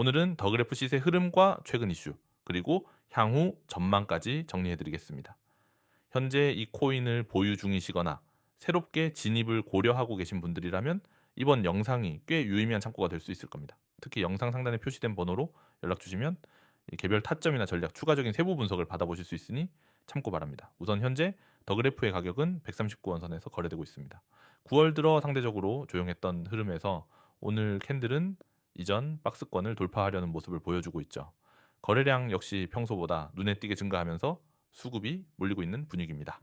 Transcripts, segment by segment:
오늘은 더그래프 시세 흐름과 최근 이슈, 그리고 향후 전망까지 정리해 드리겠습니다. 현재 이 코인을 보유 중이시거나 새롭게 진입을 고려하고 계신 분들이라면 이번 영상이 꽤 유의미한 참고가 될 수 있을 겁니다. 특히 영상 상단에 표시된 번호로 연락 주시면 개별 타점이나 전략, 추가적인 세부 분석을 받아보실 수 있으니 참고 바랍니다. 우선 현재 더그래프의 가격은 139원 선에서 거래되고 있습니다. 9월 들어 상대적으로 조용했던 흐름에서 오늘 캔들은 이전 박스권을 돌파하려는 모습을 보여주고 있죠. 거래량 역시 평소보다 눈에 띄게 증가하면서 수급이 몰리고 있는 분위기입니다.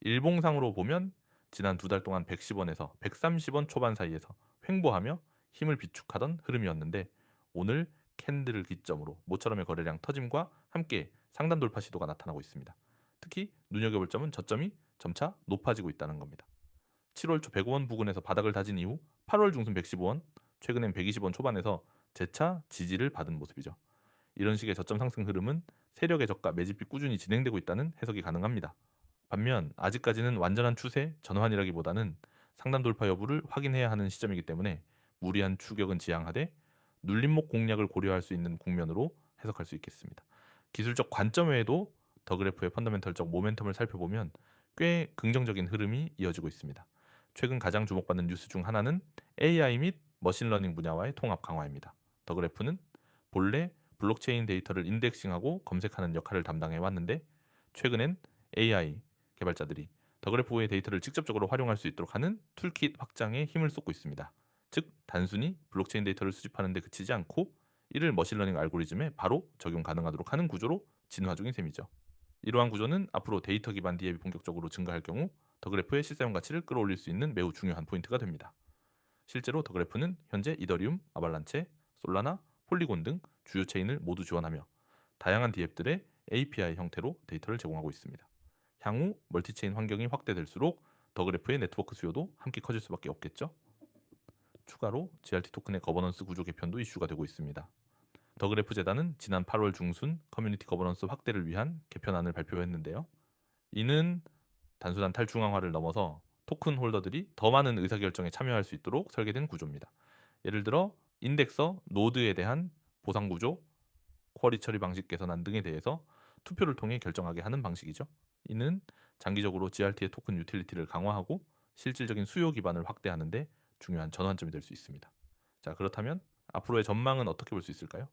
일봉상으로 보면 지난 두 달 동안 110원에서 130원 초반 사이에서 횡보하며 힘을 비축하던 흐름이었는데 오늘 캔들을 기점으로 모처럼의 거래량 터짐과 함께 상단 돌파 시도가 나타나고 있습니다. 특히 눈여겨볼 점은 저점이 점차 높아지고 있다는 겁니다. 7월 초 105원 부근에서 바닥을 다진 이후 8월 중순 115원, 최근엔 120원 초반에서 재차 지지를 받은 모습이죠. 이런 식의 저점 상승 흐름은 세력의 저가 매집이 꾸준히 진행되고 있다는 해석이 가능합니다. 반면 아직까지는 완전한 추세 전환이라기보다는 상단 돌파 여부를 확인해야 하는 시점이기 때문에 무리한 추격은 지양하되 눌림목 공략을 고려할 수 있는 국면으로 해석할 수 있겠습니다. 기술적 관점 외에도 더 그래프의 펀더멘털적 모멘텀을 살펴보면 꽤 긍정적인 흐름이 이어지고 있습니다. 최근 가장 주목받는 뉴스 중 하나는 AI 및 머신러닝 분야와의 통합 강화입니다. 더 그래프는 본래 블록체인 데이터를 인덱싱하고 검색하는 역할을 담당해 왔는데 최근엔 AI 개발자들이 더 그래프의 데이터를 직접적으로 활용할 수 있도록 하는 툴킷 확장에 힘을 쏟고 있습니다. 즉 단순히 블록체인 데이터를 수집하는 데 그치지 않고 이를 머신러닝 알고리즘에 바로 적용 가능하도록 하는 구조로 진화 중인 셈이죠. 이러한 구조는 앞으로 데이터 기반 디앱이 본격적으로 증가할 경우 더 그래프의 실사용 가치를 끌어올릴 수 있는 매우 중요한 포인트가 됩니다. 실제로 더 그래프는 현재 이더리움, 아발란체, 솔라나, 폴리곤 등 주요 체인을 모두 지원하며 다양한 디앱들의 API 형태로 데이터를 제공하고 있습니다. 향후 멀티체인 환경이 확대될수록 더 그래프의 네트워크 수요도 함께 커질 수밖에 없겠죠. 추가로 GRT 토큰의 거버넌스 구조 개편도 이슈가 되고 있습니다. 더 그래프 재단은 지난 8월 중순 커뮤니티 거버넌스 확대를 위한 개편안을 발표했는데요. 이는 단순한 탈중앙화를 넘어서 토큰 홀더들이 더 많은 의사결정에 참여할 수 있도록 설계된 구조입니다. 예를 들어 인덱서, 노드에 대한 보상 구조, 쿼리 처리 방식 개선안 등에 대해서 투표를 통해 결정하게 하는 방식이죠. 이는 장기적으로 GRT의 토큰 유틸리티를 강화하고 실질적인 수요 기반을 확대하는 데 중요한 전환점이 될 수 있습니다. 자, 그렇다면 앞으로의 전망은 어떻게 볼 수 있을까요?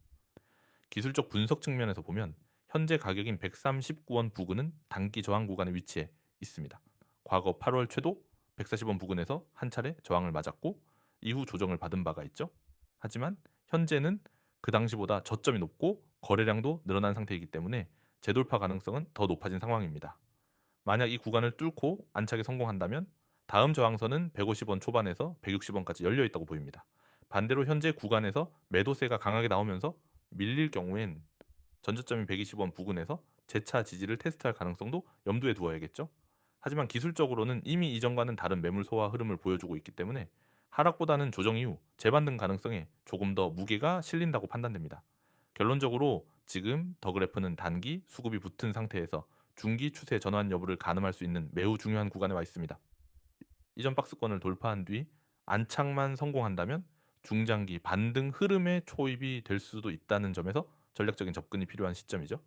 기술적 분석 측면에서 보면 현재 가격인 139원 부근은 단기 저항 구간에 위치해 있습니다. 과거 8월 최도 140원 부근에서 한 차례 저항을 맞았고 이후 조정을 받은 바가 있죠. 하지만 현재는 그 당시보다 저점이 높고 거래량도 늘어난 상태이기 때문에 재돌파 가능성은 더 높아진 상황입니다. 만약 이 구간을 뚫고 안착에 성공한다면 다음 저항선은 150원 초반에서 160원까지 열려 있다고 보입니다. 반대로 현재 구간에서 매도세가 강하게 나오면서 밀릴 경우엔 전저점인 120원 부근에서 재차 지지를 테스트할 가능성도 염두에 두어야겠죠. 하지만 기술적으로는 이미 이전과는 다른 매물 소화 흐름을 보여주고 있기 때문에 하락보다는 조정 이후 재반등 가능성에 조금 더 무게가 실린다고 판단됩니다. 결론적으로 지금 더 그래프는 단기 수급이 붙은 상태에서 중기 추세 전환 여부를 가늠할 수 있는 매우 중요한 구간에 와 있습니다. 이전 박스권을 돌파한 뒤 안착만 성공한다면 중장기 반등 흐름의 초입이 될 수도 있다는 점에서 전략적인 접근이 필요한 시점이죠.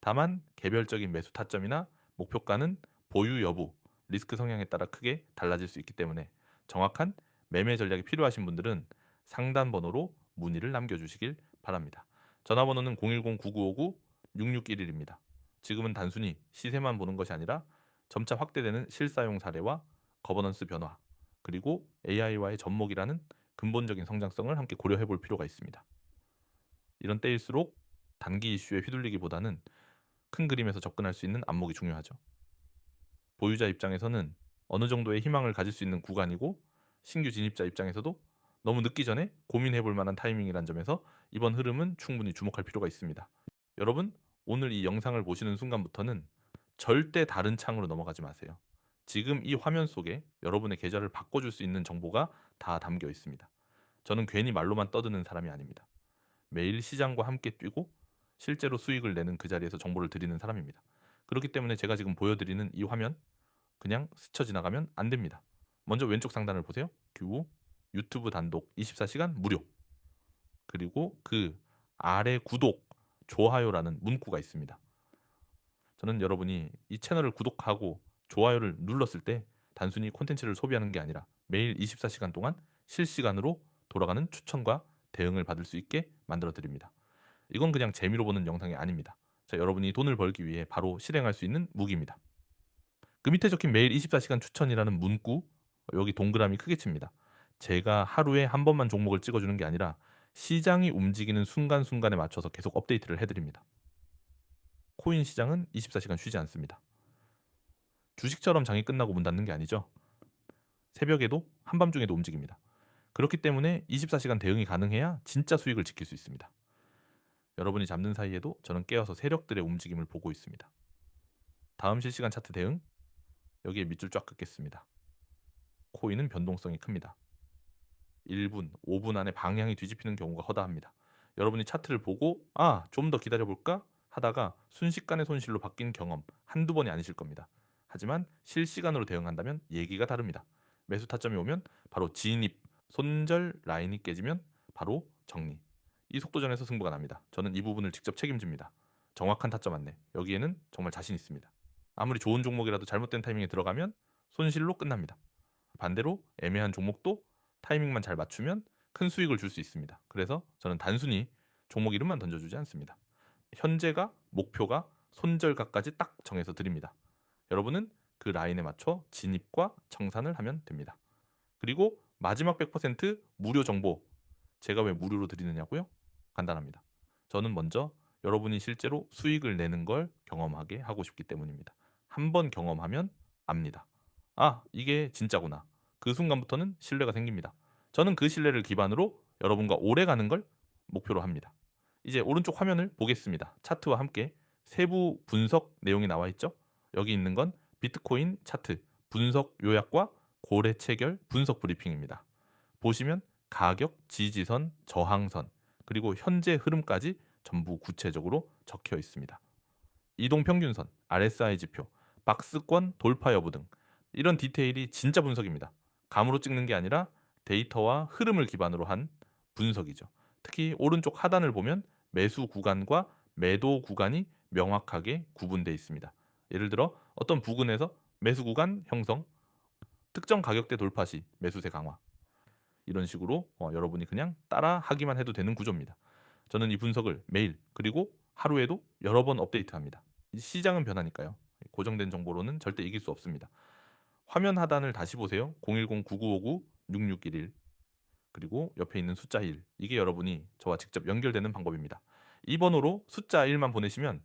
다만 개별적인 매수 타점이나 목표가는 보유 여부, 리스크 성향에 따라 크게 달라질 수 있기 때문에 정확한 매매 전략이 필요하신 분들은 상단 번호로 문의를 남겨주시길 바랍니다. 전화번호는 010-9959-6611입니다. 지금은 단순히 시세만 보는 것이 아니라 점차 확대되는 실사용 사례와 거버넌스 변화, 그리고 AI와의 접목이라는 근본적인 성장성을 함께 고려해 볼 필요가 있습니다. 이런 때일수록 단기 이슈에 휘둘리기보다는 큰 그림에서 접근할 수 있는 안목이 중요하죠. 보유자 입장에서는 어느 정도의 희망을 가질 수 있는 구간이고 신규 진입자 입장에서도 너무 늦기 전에 고민해 볼 만한 타이밍이란 점에서 이번 흐름은 충분히 주목할 필요가 있습니다. 여러분, 오늘 이 영상을 보시는 순간부터는 절대 다른 창으로 넘어가지 마세요. 지금 이 화면 속에 여러분의 계좌를 바꿔줄 수 있는 정보가 다 담겨 있습니다. 저는 괜히 말로만 떠드는 사람이 아닙니다. 매일 시장과 함께 뛰고 실제로 수익을 내는 그 자리에서 정보를 드리는 사람입니다. 그렇기 때문에 제가 지금 보여드리는 이 화면 그냥 스쳐 지나가면 안 됩니다. 먼저 왼쪽 상단을 보세요. 큐 유튜브 단독 24시간 무료 그리고 그 아래 구독, 좋아요라는 문구가 있습니다. 저는 여러분이 이 채널을 구독하고 좋아요를 눌렀을 때 단순히 콘텐츠를 소비하는 게 아니라 매일 24시간 동안 실시간으로 돌아가는 추천과 대응을 받을 수 있게 만들어 드립니다. 이건 그냥 재미로 보는 영상이 아닙니다. 자, 여러분이 돈을 벌기 위해 바로 실행할 수 있는 무기입니다. 그 밑에 적힌 매일 24시간 추천이라는 문구 여기 동그라미 크게 칩니다. 제가 하루에 한 번만 종목을 찍어주는 게 아니라 시장이 움직이는 순간순간에 맞춰서 계속 업데이트를 해드립니다. 코인 시장은 24시간 쉬지 않습니다. 주식처럼 장이 끝나고 문 닫는 게 아니죠. 새벽에도 한밤중에도 움직입니다. 그렇기 때문에 24시간 대응이 가능해야 진짜 수익을 지킬 수 있습니다. 여러분이 잡는 사이에도 저는 깨어서 세력들의 움직임을 보고 있습니다. 다음 실시간 차트 대응 여기에 밑줄 쫙 긋겠습니다. 코인은 변동성이 큽니다. 1분, 5분 안에 방향이 뒤집히는 경우가 허다합니다. 여러분이 차트를 보고 아, 좀 더 기다려 볼까 하다가 순식간에 손실로 바뀐 경험 한두 번이 아니실 겁니다. 하지만 실시간으로 대응한다면 얘기가 다릅니다. 매수 타점이 오면 바로 진입, 손절 라인이 깨지면 바로 정리. 이 속도전에서 승부가 납니다. 저는 이 부분을 직접 책임집니다. 정확한 타점 안내. 여기에는 정말 자신 있습니다. 아무리 좋은 종목이라도 잘못된 타이밍에 들어가면 손실로 끝납니다. 반대로 애매한 종목도 타이밍만 잘 맞추면 큰 수익을 줄 수 있습니다. 그래서 저는 단순히 종목 이름만 던져주지 않습니다. 현재가 목표가 손절가까지 딱 정해서 드립니다. 여러분은 그 라인에 맞춰 진입과 청산을 하면 됩니다. 그리고 마지막 100% 무료 정보 제가 왜 무료로 드리느냐고요? 간단합니다. 저는 먼저 여러분이 실제로 수익을 내는 걸 경험하게 하고 싶기 때문입니다. 한번 경험하면 압니다. 아, 이게 진짜구나. 그 순간부터는 신뢰가 생깁니다. 저는 그 신뢰를 기반으로 여러분과 오래 가는 걸 목표로 합니다. 이제 오른쪽 화면을 보겠습니다. 차트와 함께 세부 분석 내용이 나와 있죠? 여기 있는 건 비트코인 차트 분석 요약과 고래 체결 분석 브리핑입니다. 보시면 가격, 지지선, 저항선, 그리고 현재 흐름까지 전부 구체적으로 적혀 있습니다. 이동 평균선, RSI 지표, 박스권 돌파 여부 등 이런 디테일이 진짜 분석입니다. 감으로 찍는 게 아니라 데이터와 흐름을 기반으로 한 분석이죠. 특히 오른쪽 하단을 보면 매수 구간과 매도 구간이 명확하게 구분되어 있습니다. 예를 들어 어떤 부근에서 매수 구간 형성, 특정 가격대 돌파 시 매수세 강화 이런 식으로 어, 여러분이 그냥 따라 하기만 해도 되는 구조입니다. 저는 이 분석을 매일 그리고 하루에도 여러 번 업데이트합니다. 시장은 변하니까요. 고정된 정보로는 절대 이길 수 없습니다. 화면 하단을 다시 보세요. 010-9959-6611 그리고 옆에 있는 숫자 1 이게 여러분이 저와 직접 연결되는 방법입니다. 이 번호로 숫자 1만 보내시면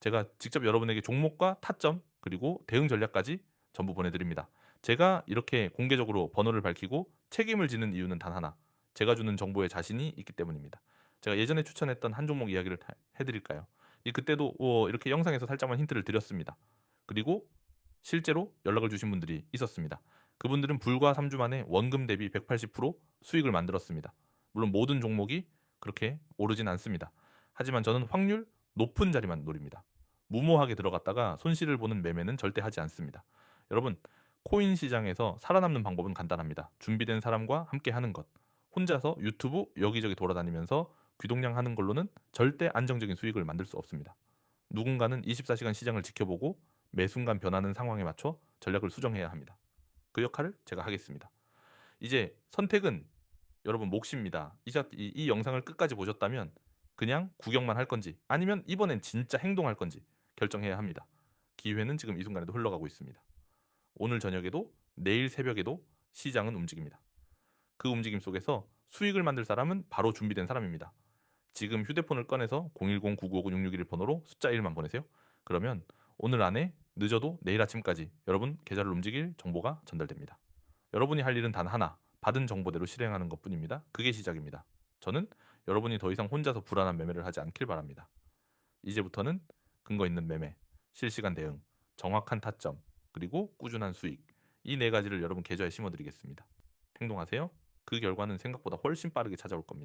제가 직접 여러분에게 종목과 타점 그리고 대응 전략까지 전부 보내드립니다. 제가 이렇게 공개적으로 번호를 밝히고 책임을 지는 이유는 단 하나. 제가 주는 정보에 자신이 있기 때문입니다. 제가 예전에 추천했던 한 종목 이야기를 해드릴까요? 그때도 어, 이렇게 영상에서 살짝만 힌트를 드렸습니다. 그리고 실제로 연락을 주신 분들이 있었습니다. 그분들은 불과 3주 만에 원금 대비 180% 수익을 만들었습니다. 물론 모든 종목이 그렇게 오르진 않습니다. 하지만 저는 확률 높은 자리만 노립니다. 무모하게 들어갔다가 손실을 보는 매매는 절대 하지 않습니다. 여러분, 코인 시장에서 살아남는 방법은 간단합니다. 준비된 사람과 함께 하는 것. 혼자서 유튜브 여기저기 돌아다니면서 귀동냥 하는 걸로는 절대 안정적인 수익을 만들 수 없습니다. 누군가는 24시간 시장을 지켜보고 매 순간 변하는 상황에 맞춰 전략을 수정해야 합니다. 그 역할을 제가 하겠습니다. 이제 선택은 여러분 몫입니다. 이, 이, 이 영상을 끝까지 보셨다면 그냥 구경만 할 건지 아니면 이번엔 진짜 행동할 건지 결정해야 합니다. 기회는 지금 이 순간에도 흘러가고 있습니다. 오늘 저녁에도 내일 새벽에도 시장은 움직입니다. 그 움직임 속에서 수익을 만들 사람은 바로 준비된 사람입니다. 지금 휴대폰을 꺼내서 010-9959-661 번호로 숫자 1만 보내세요. 그러면 오늘 안에 늦어도 내일 아침까지 여러분 계좌를 움직일 정보가 전달됩니다. 여러분이 할 일은 단 하나, 받은 정보대로 실행하는 것 뿐입니다. 그게 시작입니다. 저는 여러분이 더 이상 혼자서 불안한 매매를 하지 않길 바랍니다. 이제부터는 근거 있는 매매, 실시간 대응, 정확한 타점, 그리고 꾸준한 수익 이 네 가지를 여러분 계좌에 심어드리겠습니다. 행동하세요. 그 결과는 생각보다 훨씬 빠르게 찾아올 겁니다.